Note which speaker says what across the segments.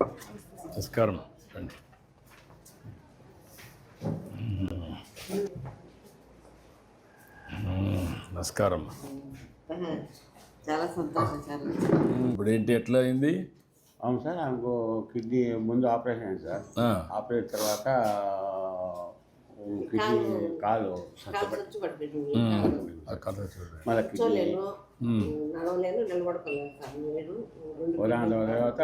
Speaker 1: నమస్కారం. రండి. నమస్కారం.
Speaker 2: చాలా సంతోషం
Speaker 1: ఇప్పుడు ఏంటి ఎట్లా అయింది?
Speaker 3: అవును సార్ ఆమెకు కిడ్నీ ముందు ఆపరేషన్ అయింది సార్. ఆపరేషన్ తర్వాత కిడ్నీ కాలు మళ్ళీ కిడ్నీ
Speaker 2: నడవలేను సార్. నేను
Speaker 3: తర్వాత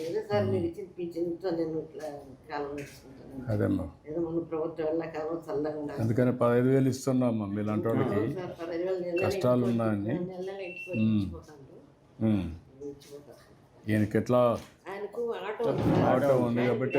Speaker 2: ఏదో సార్ మీరు ఇచ్చిన పింఛన్తో నేను ఇట్లా కాలం వేసుకుంటాను
Speaker 1: అదేమ్మా.
Speaker 2: ఏదో మన ప్రభుత్వం వల్ల కాలం చల్లగా ఉండాలి.
Speaker 1: అందుకని పదహైదు వేలు ఇస్తున్నామ్మా మీలాంటి వాళ్ళకి. కష్టాలు ఉన్నాయని. ఈయనకి ఎట్లా?
Speaker 2: ఆయనకు ఆటో ఉంది.
Speaker 1: ఆటో ఉంది కాబట్టి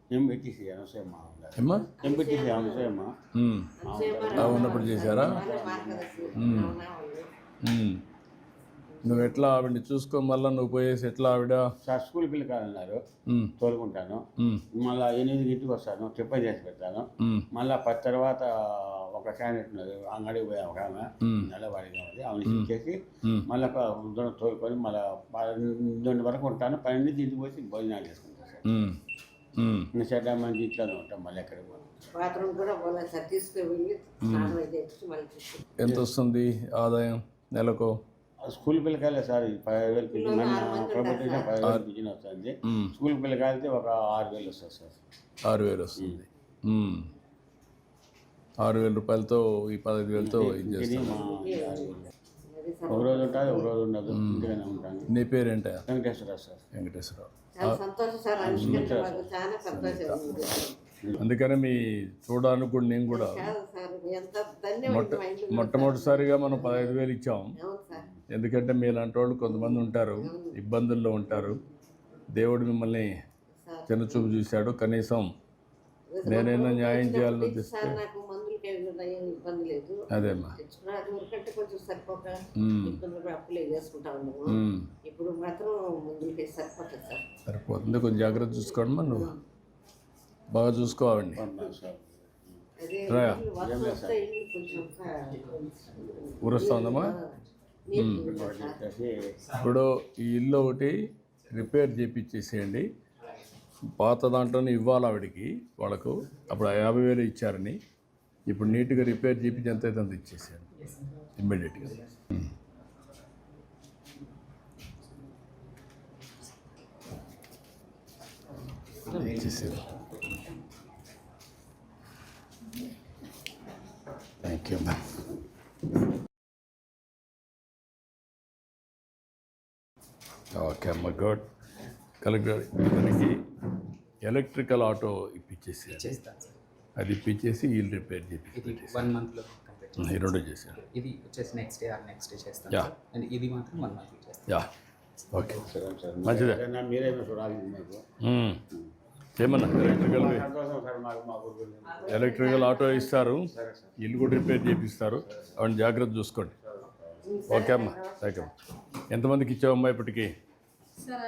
Speaker 3: అనసూయమ్మ.
Speaker 1: ఏమ్మా?
Speaker 3: అనసూయమ్మ
Speaker 1: ఉన్నప్పుడు చేశారా. నువ్వు ఎట్లా ఆవిడని చూసుకో మళ్ళీ నువ్వు పోయేసి ఎట్లా ఆవిడ?
Speaker 3: సార్ స్కూల్ పిల్లకాయలున్నారు
Speaker 1: మ్మ్.
Speaker 3: తోలుకుంటాను. మళ్ళీ ఎనిమిదికి ఇంటికి వస్తాను. టిఫిన్ చేసి పెడతాను. మళ్ళీ పది తర్వాత ఒక క్యాండిడేట్ ఉన్నది. అంగడికి పోయి ఒక ఆమె. నెలవాడిగా ఉంది ఆమె ఇచ్చేసి
Speaker 1: మ్మ్.
Speaker 3: మళ్ళీ దూరం తోలుకొని మళ్ళీ పన్నెండు వరకు ఉంటాను. పన్నెండు నుంచి ఇంటికి వచ్చి భోజనాలు చేసుకుంటాను సార్. చెడ్డ మంది ఇంట్లోనే ఉంటాం మళ్ళీ ఎక్కడికి పోను.
Speaker 2: బాత్రూమ్ కూడా పోలేదు సార్ తీసుకుని
Speaker 1: ఎంత వస్తుంది ఆదాయం నెలకు?
Speaker 3: స్కూల్ పిల్లకాయలే సార్ పదిహేను వేలు మన ప్రభుత్వం పదిహేను వేలు పింఛన్ వస్తుంది. స్కూల్ పిల్లకాయలకి ఒక ఆరు వేలు వస్తుంది సార్.
Speaker 1: ఆరు వేలు వస్తుంది. ఆరు వేల రూపాయలతో ఈ పదహైదు వేలతో ఇది
Speaker 3: ఇది
Speaker 1: చేస్తాను
Speaker 3: మా ఆరు వేలు.
Speaker 2: అది సార్
Speaker 3: ఒక రోజు ఉంటుంది ఒక రోజు ఉండదు. ఇంటిగానే ఉంటాను.
Speaker 1: నీ పేరేంటా
Speaker 3: వెంకటేశ్వర సార్.
Speaker 1: వెంకటేశ్వరరావు
Speaker 2: సార్ ఉంది.
Speaker 1: అందుకనే మీ చూడడానికి కూడా నేను కూడా
Speaker 2: కాదు సార్ ఎంత ధన్యవాదం మా ఇంట్లో
Speaker 1: మొట్టమొదటిసారిగా మనం పదహైదు వేలు ఇచ్చాం. ఎందుకంటే మీలాంటి వాళ్ళు కొంతమంది ఉంటారు ఇబ్బందుల్లో ఉంటారు. దేవుడు మిమ్మల్ని
Speaker 2: సార్.
Speaker 1: చిన్నచూపు చూశాడు. కనీసం నేనైనా న్యాయం చేయాలని ఉద్దేశం
Speaker 2: సార్ నాకు మందులకి ఏం ఇబ్బంది లేదు.
Speaker 1: అదేమ్మా
Speaker 2: తెచ్చుకున్నా అది ఊరికంటే కొంచెం సరిపోక. ఇబ్బందులు కూడా అప్పులే చేసుకుంటా ఉన్నాము. ఇప్పుడు మాత్రం మందులకి సరిపోతుంది సార్.
Speaker 1: సరిపోతుంది. కొంచెం జాగ్రత్త చూసుకోండి మరి నువ్వు. బాగా చూసుకోవాలండి.
Speaker 3: ఉన్నాను సార్.
Speaker 2: అదే
Speaker 1: రాయా.
Speaker 2: ఇల్లు వర్షం వస్తే ఇల్లు కొంచెం ఒక-
Speaker 1: ఊరొస్తా ఉందమ్మా?
Speaker 2: నీరు ఉంది సార్.
Speaker 3: చెప్పేసి
Speaker 1: ఇప్పుడు ఈ ఇల్లు ఒకటి రిపేర్ చేయించేసేయండి పాత దాంట్లోనే ఇవ్వాలి ఆవిడకి వాళ్ళకు. అప్పుడు ఆ యాభై వేలు ఇచ్చారని. ఇప్పుడు నీట్గా రిపేర్ చేయించి ఎంత అయితే అంత ఇచ్చేసేయండి ఇమ్మీడియట్గా ఇచ్చేసేది థ్యాంక్ యూ మ్యామ్ ఓకే అమ్మ గుడ్ కలెక్టర్ మనకి ఎలక్ట్రికల్ ఆటో ఇప్పించేసి అది ఇప్పించేసి వీళ్ళు రిపేర్ చేసి
Speaker 4: వన్ మంత్లో కంప్లీట్
Speaker 1: ఈ రెండు చేశాను
Speaker 4: ఇది వచ్చేసి next day or next day చేస్తాను. సార్. అండ్ ఇది మాత్రం వన్ మంత్ చేస్తాను
Speaker 1: యా. ఓకే.
Speaker 3: సరే సార్.
Speaker 1: మంచిదే.
Speaker 3: మీరేమో చూడాలి.
Speaker 1: ఏమన్నా? ఎలక్ట్రికల్ ఎలక్ట్రికల్ ఆటో ఇస్తారు. ఇల్లు కూడా రిపేర్ చేపిస్తారు. అవన్నీ జాగ్రత్త చూసుకోండి. ఓకే అమ్మా. థ్యాంక్ యూ ఎంతమందికి ఇచ్చావమ్మా ఇప్పటికి?
Speaker 3: సార్.